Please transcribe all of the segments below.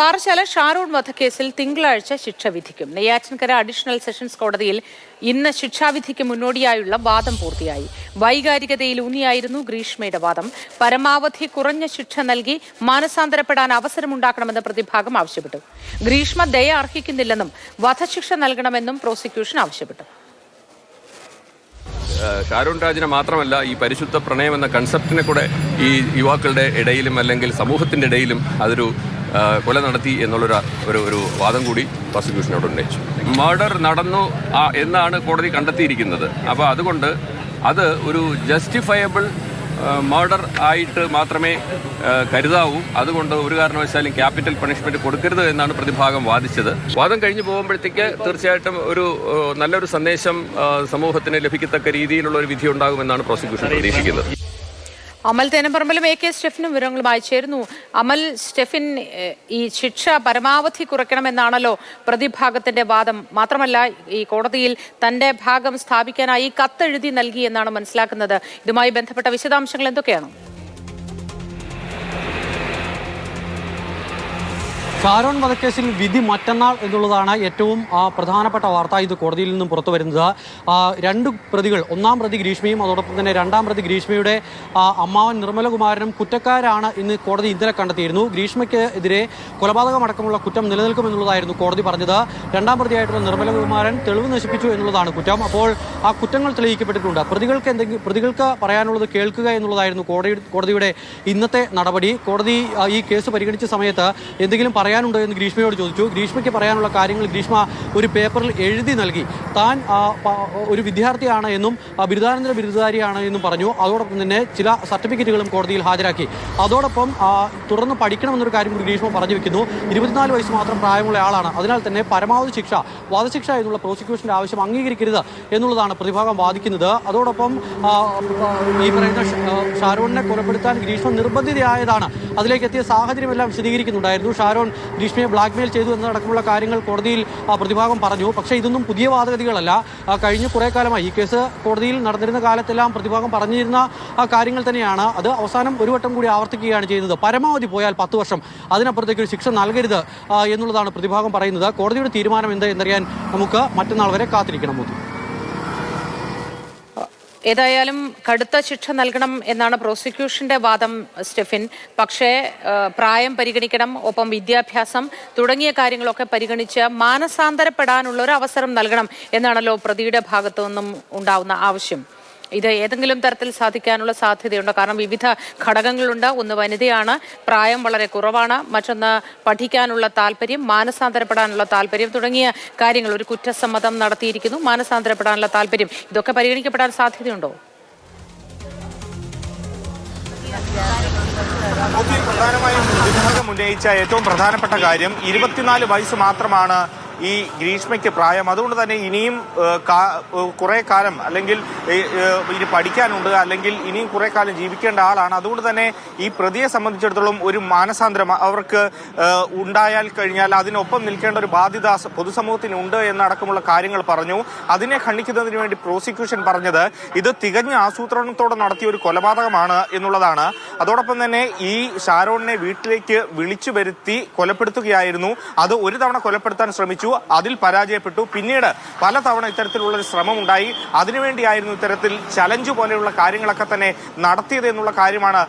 പാറശാല ഷാരൂൺ വധക്കേസിൽ തിങ്കളാഴ്ച ശിക്ഷ വിധിക്കും. നെയ്യാറ്റിൻകര അഡീഷണൽ സെഷൻസ് കോടതിയിൽ ഇന്ന് ശിക്ഷാവിധിക്ക് മുന്നോടിയായുള്ള വാദം പൂർത്തിയായി. വൈകാരികതയിലൂന്നിയായിരുന്നു ഗ്രീഷ്മയുടെ വാദം. പരമാവധി കുറഞ്ഞ ശിക്ഷ നൽകി മാനസാന്തരപ്പെടാൻ അവസരമുണ്ടാക്കണമെന്ന് പ്രതിഭാഗം ആവശ്യപ്പെട്ടു. ഗ്രീഷ്മ ദയ അർഹിക്കുന്നില്ലെന്നും വധശിക്ഷ നൽകണമെന്നും പ്രോസിക്യൂഷൻ ആവശ്യപ്പെട്ടു. ഷാരൂൺ രാജിനെ മാത്രമല്ല ഈ പരിശുദ്ധ പ്രണയം എന്ന കൺസെപ്റ്റിനെ കൂടെ ഈ യുവാക്കളുടെ ഇടയിലും അല്ലെങ്കിൽ സമൂഹത്തിന്റെ ഇടയിലും അതൊരു കൊല നടത്തി എന്നുള്ളൊരു ഒരു ഒരു വാദം കൂടി പ്രോസിക്യൂഷനോട് ഉന്നയിച്ചു. മർഡർ നടന്നു എന്നാണ് കോടതി കണ്ടെത്തിയിരിക്കുന്നത്. അപ്പോൾ അതുകൊണ്ട് അത് ഒരു ജസ്റ്റിഫയബിൾ മർഡർ ആയിട്ട് മാത്രമേ കരുതാവൂ. അതുകൊണ്ട് ഒരു കാരണവശാലും ക്യാപിറ്റൽ പണിഷ്മെന്റ് കൊടുക്കരുത് എന്നാണ് പ്രതിഭാഗം വാദിച്ചത്. വാദം കഴിഞ്ഞു പോകുമ്പോഴത്തേക്ക് തീർച്ചയായിട്ടും ഒരു നല്ലൊരു സന്ദേശം സമൂഹത്തിന് ലഭിക്കത്തക്ക രീതിയിലുള്ള ഒരു വിധി ഉണ്ടാകുമെന്നാണ് പ്രോസിക്യൂഷൻ പ്രതീക്ഷിക്കുന്നത്. അമൽ തേനപ്പറമ്പിലും എ കെ സ്റ്റെഫിനും വിവരങ്ങളുമായി ചേരുന്നു അമൽ സ്റ്റെഫിൻ ഈ ശിക്ഷ പരമാവധി കുറയ്ക്കണമെന്നാണല്ലോ പ്രതിഭാഗത്തിന്റെ വാദം. മാത്രമല്ല ഈ കോടതിയിൽ തന്റെ ഭാഗം സ്ഥാപിക്കാനായി കത്തെഴുതി നൽകി എന്നാണ് മനസ്സിലാക്കുന്നത്. ഇതുമായി ബന്ധപ്പെട്ട വിശദാംശങ്ങൾ എന്തൊക്കെയാണ്? ഷാരോൺ വധക്കേസിൽ വിധി മറ്റന്നാൾ എന്നുള്ളതാണ് ഏറ്റവും പ്രധാനപ്പെട്ട വാർത്ത ഇത് കോടതിയിൽ നിന്നും പുറത്തു വരുന്നത്. രണ്ട് പ്രതികൾ ഒന്നാം പ്രതി ഗ്രീഷ്മയും അതോടൊപ്പം തന്നെ രണ്ടാം പ്രതി ഗ്രീഷ്മയുടെ അമ്മാവൻ നിർമ്മലകുമാരനും കുറ്റക്കാരാണ് ഇന്ന് കോടതി ഇന്നലെ കണ്ടെത്തിയിരുന്നു. ഗ്രീഷ്മയ്ക്ക് എതിരെ കൊലപാതകമടക്കമുള്ള കുറ്റം നിലനിൽക്കുമെന്നുള്ളതായിരുന്നു കോടതി പറഞ്ഞത്. രണ്ടാം പ്രതിയായിട്ടുള്ള നിർമ്മലകുമാരൻ തെളിവ് നശിപ്പിച്ചു എന്നുള്ളതാണ് കുറ്റം. അപ്പോൾ ആ കുറ്റങ്ങൾ തെളിയിക്കപ്പെട്ടിട്ടുണ്ട്. പ്രതികൾക്ക് എന്തെങ്കിലും പ്രതികൾക്ക് പറയാനുള്ളത് കേൾക്കുക എന്നുള്ളതായിരുന്നു കോടതി കോടതിയുടെ ഇന്നത്തെ നടപടി. കോടതി ഈ കേസ് പരിഗണിച്ച സമയത്ത് എന്തെങ്കിലും പറയാനുണ്ടോ എന്ന് ഗ്രീഷ്മയോട് ചോദിച്ചു. ഗ്രീഷ്മയ്ക്ക് പറയാനുള്ള കാര്യങ്ങൾ ഗ്രീഷ്മ ഒരു പേപ്പറിൽ എഴുതി നൽകി. താൻ ഒരു വിദ്യാർത്ഥിയാണ് എന്നും ബിരുദാനന്തര ബിരുദധാരിയാണ് എന്നും പറഞ്ഞു. അതോടൊപ്പം തന്നെ ചില സർട്ടിഫിക്കറ്റുകളും കോടതിയിൽ ഹാജരാക്കി. അതോടൊപ്പം തുടർന്ന് പഠിക്കണമെന്നൊരു കാര്യം കൂടി ഗ്രീഷ്മ പറഞ്ഞു വെക്കുന്നു. ഇരുപത്തിനാല് വയസ്സ് മാത്രം പ്രായമുള്ള ആളാണ്. അതിനാൽ തന്നെ പരമാവധി ശിക്ഷ വധശിക്ഷ എന്നുള്ള പ്രോസിക്യൂഷന്റെ ആവശ്യം അംഗീകരിക്കരുത് എന്നുള്ളതാണ് പ്രതിഭാഗം വാദിക്കുന്നത്. അതോടൊപ്പം ഈ പറയുന്ന ഷാരോണിനെ കൊലപ്പെടുത്താൻ ഗ്രീഷ്മ നിർബന്ധിതയായതാണ്. അതിലേക്ക് എത്തിയ സാഹചര്യമെല്ലാം വിശദീകരിക്കുന്നുണ്ടായിരുന്നു. ഷാരോൺ ഗ്രീഷ്മയെ ബ്ലാക്ക്മെയിൽ ചെയ്തു എന്നതടക്കമുള്ള കാര്യങ്ങൾ കോടതിയിൽ പ്രതിഭാഗം പറഞ്ഞു. പക്ഷേ ഇതൊന്നും പുതിയ വാദഗതികളല്ല. കഴിഞ്ഞ കുറേ കാലമായി ഈ കേസ് കോടതിയിൽ നടന്നിരുന്ന കാലത്തെല്ലാം പ്രതിഭാഗം പറഞ്ഞിരുന്ന കാര്യങ്ങൾ തന്നെയാണ്. അത് അവസാനം ഒരു വട്ടം കൂടി ആവർത്തിക്കുകയാണ് ചെയ്യുന്നത്. പരമാവധി പോയാൽ പത്ത് വർഷം അതിനപ്പുറത്തേക്ക് ഒരു ശിക്ഷ നൽകരുത് എന്നുള്ളതാണ് പ്രതിഭാഗം പറയുന്നത്. കോടതിയുടെ തീരുമാനം എന്ത് എന്നറിയാൻ നമുക്ക് മറ്റന്നാൾ വരെ കാത്തിരിക്കണം മോദി. ഏതായാലും കടുത്ത ശിക്ഷ നൽകണം എന്നാണ് പ്രോസിക്യൂഷന്റെ വാദം സ്റ്റെഫിൻ. പക്ഷേ പ്രായം പരിഗണിക്കണം ഒപ്പം വിദ്യാഭ്യാസം തുടങ്ങിയ കാര്യങ്ങളൊക്കെ പരിഗണിച്ച് മാനസാന്തരപ്പെടാനുള്ള ഒരു അവസരം നൽകണം എന്നാണല്ലോ പ്രതിയുടെ ഭാഗത്തു നിന്നും ഉണ്ടാവുന്ന ആവശ്യം. ഇത് ഏതെങ്കിലും തരത്തിൽ സാധിക്കാനുള്ള സാധ്യതയുണ്ട്. കാരണം വിവിധ ഘടകങ്ങളുണ്ട്. ഒന്ന് വനിതയാണ് പ്രായം വളരെ കുറവാണ്. മറ്റൊന്ന് പഠിക്കാനുള്ള താല്പര്യം മാനസാന്തരപ്പെടാനുള്ള താല്പര്യം തുടങ്ങിയ കാര്യങ്ങൾ ഒരു കുറ്റസമ്മതം നടത്തിയിരിക്കുന്നു. മാനസാന്തരപ്പെടാനുള്ള താല്പര്യം ഇതൊക്കെ പരിഗണിക്കപ്പെടാൻ സാധ്യതയുണ്ടോ? പ്രധാനമായും ഉന്നയിച്ച ഏറ്റവും പ്രധാനപ്പെട്ട കാര്യം ഇരുപത്തിനാല് വയസ്സ് മാത്രമാണ് ഈ ഗ്രീഷ്മയ്ക്ക് പ്രായം. അതുകൊണ്ട് തന്നെ ഇനിയും കുറേ കാലം അല്ലെങ്കിൽ ഇനി പഠിക്കാനുണ്ട് അല്ലെങ്കിൽ ഇനിയും കുറെ കാലം ജീവിക്കേണ്ട ആളാണ്. അതുകൊണ്ട് തന്നെ ഈ പ്രതിയെ സംബന്ധിച്ചിടത്തോളം ഒരു മാനസാന്തരം അവർക്ക് ഉണ്ടായാൽ കഴിഞ്ഞാൽ അതിനൊപ്പം നിൽക്കേണ്ട ഒരു ബാധ്യത പൊതുസമൂഹത്തിന് പൊതുസമൂഹത്തിനുണ്ട് എന്നടക്കമുള്ള കാര്യങ്ങൾ പറഞ്ഞു. അതിനെ ഖണ്ഡിക്കുന്നതിന് വേണ്ടി പ്രോസിക്യൂഷൻ പറഞ്ഞത് ഇത് തികഞ്ഞ ആസൂത്രണത്തോടെ നടത്തിയ ഒരു കൊലപാതകമാണ് എന്നുള്ളതാണ്. അതോടൊപ്പം തന്നെ ഈ ഷാരോണിനെ വീട്ടിലേക്ക് വിളിച്ചു വരുത്തി കൊലപ്പെടുത്തുകയായിരുന്നു. അത് ഒരു തവണ കൊലപ്പെടുത്താൻ ശ്രമിച്ചു. അതിൽ പരാജയപ്പെട്ടു. പിന്നീട് പലതവണ ഇത്തരത്തിലുള്ള ഒരു ശ്രമം ഉണ്ടായി അതിനുവേണ്ടിയായിരുന്നു ഇത്തരത്തിൽ ചലഞ്ച് പോലെയുള്ള കാര്യങ്ങളൊക്കെ തന്നെ നടത്തിയത് എന്നുള്ള കാര്യമാണ്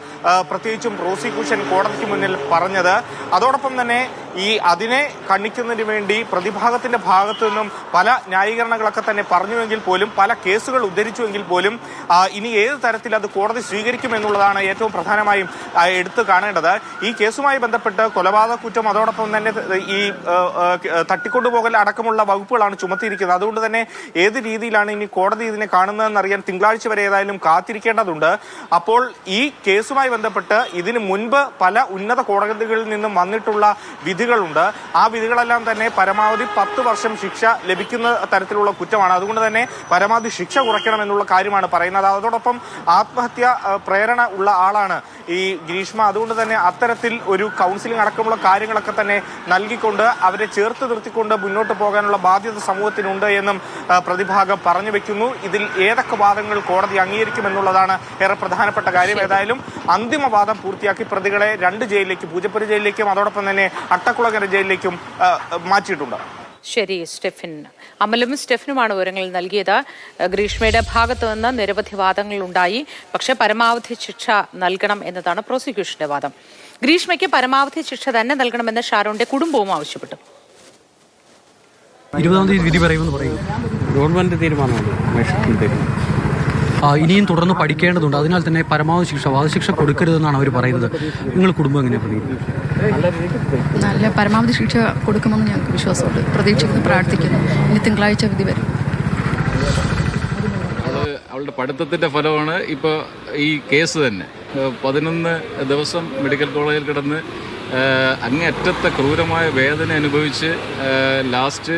പ്രത്യേകിച്ചും പ്രോസിക്യൂഷൻ കോടതിക്ക് മുന്നിൽ പറഞ്ഞത്. അതോടൊപ്പം തന്നെ ഈ അതിനെ കണ്ണിക്കുന്നതിന് വേണ്ടി പ്രതിഭാഗത്തിന്റെ ഭാഗത്തു നിന്നും പല ന്യായീകരണങ്ങളൊക്കെ തന്നെ പറഞ്ഞുവെങ്കിൽ പോലും പല കേസുകൾ ഉദ്ധരിച്ചുവെങ്കിൽ പോലും ഇനി ഏത് തരത്തിൽ അത് കോടതി സ്വീകരിക്കും എന്നുള്ളതാണ് ഏറ്റവും പ്രധാനമായും എടുത്തു കാണേണ്ടത്. ഈ കേസുമായി ബന്ധപ്പെട്ട് കൊലപാതക കുറ്റം അതോടൊപ്പം തന്നെ ഈ തട്ടിക്കൊണ്ടുപോകൽ അടക്കമുള്ള വകുപ്പുകളാണ് ചുമത്തിയിരിക്കുന്നത്. അതുകൊണ്ട് തന്നെ ഏത് രീതിയിലാണ് ഇനി കോടതി ഇതിനെ കാണുന്നതെന്ന് അറിയാൻ തിങ്കളാഴ്ച വരെ ഏതായാലും കാത്തിരിക്കേണ്ടതുണ്ട്. അപ്പോൾ ഈ കേസുമായി ബന്ധപ്പെട്ട് ഇതിനു മുൻപ് പല ഉന്നത കോടതികളിൽ നിന്നും വന്നിട്ടുള്ള വിധികളുണ്ട്. ആ വിധികളെല്ലാം തന്നെ പരമാവധി പത്ത് വർഷം ശിക്ഷ ലഭിക്കുന്ന തരത്തിലുള്ള കുറ്റമാണ്. അതുകൊണ്ട് തന്നെ പരമാവധി ശിക്ഷ കുറയ്ക്കണം എന്നുള്ള കാര്യമാണ് പറയുന്നത്. അതോടൊപ്പം ആത്മഹത്യ പ്രേരണ ഉള്ള ആളാണ് ഈ ഗ്രീഷ്മ അതുകൊണ്ട് തന്നെ അത്തരത്തിൽ ഒരു കൗൺസിലിംഗ് അടക്കമുള്ള കാര്യങ്ങളൊക്കെ തന്നെ നൽകിക്കൊണ്ട് അവരെ ചേർത്ത് നിർത്തിക്കൊണ്ട് മുന്നോട്ട് പോകാനുള്ള ബാധ്യത സമൂഹത്തിനുണ്ട് എന്നും പ്രതിഭാഗം പറഞ്ഞു വെക്കുന്നു. ഇതിൽ ഏതൊക്കെ വാദങ്ങൾ കോടതി അംഗീകരിക്കുമെന്നുള്ളതാണ് ഏറെ പ്രധാനപ്പെട്ട കാര്യം. ഏതായാലും അന്തിമവാദം പൂർത്തിയാക്കി പ്രതികളെ രണ്ട് ജയിലിലേക്കും പൂജപ്പുര ജയിലിലേക്കും അതോടൊപ്പം തന്നെ അട്ടക്കുളങ്ങര ജയിലിലേക്കും മാറ്റിയിട്ടുണ്ട്. ശരി സ്റ്റെഫിൻ. അമലും സ്റ്റെഫിനുമാണ് വിവരങ്ങൾ നൽകിയത്. ഗ്രീഷ്മയുടെ ഭാഗത്തു നിന്ന് നിരവധി വാദങ്ങൾ ഉണ്ടായി പക്ഷേ പരമാവധി ശിക്ഷ നൽകണം എന്നതാണ് പ്രോസിക്യൂഷന്റെ വാദം. ഗ്രീഷ്മയ്ക്ക് പരമാവധി ശിക്ഷ തന്നെ നൽകണമെന്ന് ഷാരോന്റെ കുടുംബവും ആവശ്യപ്പെട്ടു. ഇരുപതാം തീയതി വിധി പറയുമെന്ന് പറയും ഗവൺമെന്റ് തീരുമാനമാണ്. ഇനിയും തുടർന്ന് പഠിക്കേണ്ടതുണ്ട്. അതിനാൽ തന്നെ പരമാവധി ശിക്ഷ വധശിക്ഷ കൊടുക്കരുതെന്നാണ് അവർ പറയുന്നത്. നിങ്ങൾ കുടുംബം എങ്ങനെയാണ് പ്രതികരിക്കുന്നത് നല്ല പരമാവധി ശിക്ഷ കൊടുക്കുമെന്ന് ഞങ്ങൾക്ക് വിശ്വാസമുണ്ട്. പ്രതീക്ഷിക്കുന്നു പ്രാർത്ഥിക്കുന്നു. ഇനി തിങ്കളാഴ്ച വിധി വരും. അവൾ അവളുടെ പഠിത്തത്തിന്റെ ഫലമാണ് ഇപ്പോൾ ഈ കേസ് തന്നെ. പതിനൊന്ന് ദിവസം മെഡിക്കൽ കോളേജിൽ കിടന്ന് അങ്ങേയറ്റത്തെ ക്രൂരമായ വേദന അനുഭവിച്ച് ലാസ്റ്റ്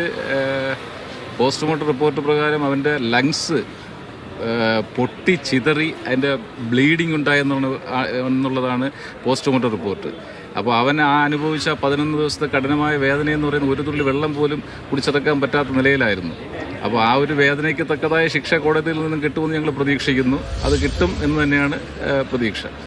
പോസ്റ്റ്മോർട്ടം റിപ്പോർട്ട് പ്രകാരം അവന്റെ ലങ്സ് പൊട്ടി ചിതറി അതിന്റെ ബ്ലീഡിംഗ് ഉണ്ടായെന്നാണ് എന്നുള്ളതാണ് പോസ്റ്റ്മോർട്ടം റിപ്പോർട്ട്. അപ്പോൾ അവൻ ആ അനുഭവിച്ച പതിനൊന്ന് ദിവസത്തെ കഠിനമായ വേദന എന്ന് പറയുന്നത് ഒരു തുള്ളി വെള്ളം പോലും കുടിച്ചടക്കാൻ പറ്റാത്ത നിലയിലായിരുന്നു. അപ്പോൾ ആ ഒരു വേദനയ്ക്ക് തക്കതായ ശിക്ഷ കോടതിയിൽ നിന്നും കിട്ടുമെന്ന് ഞങ്ങൾ പ്രതീക്ഷിക്കുന്നു. അത് കിട്ടും എന്ന് തന്നെയാണ് പ്രതീക്ഷ.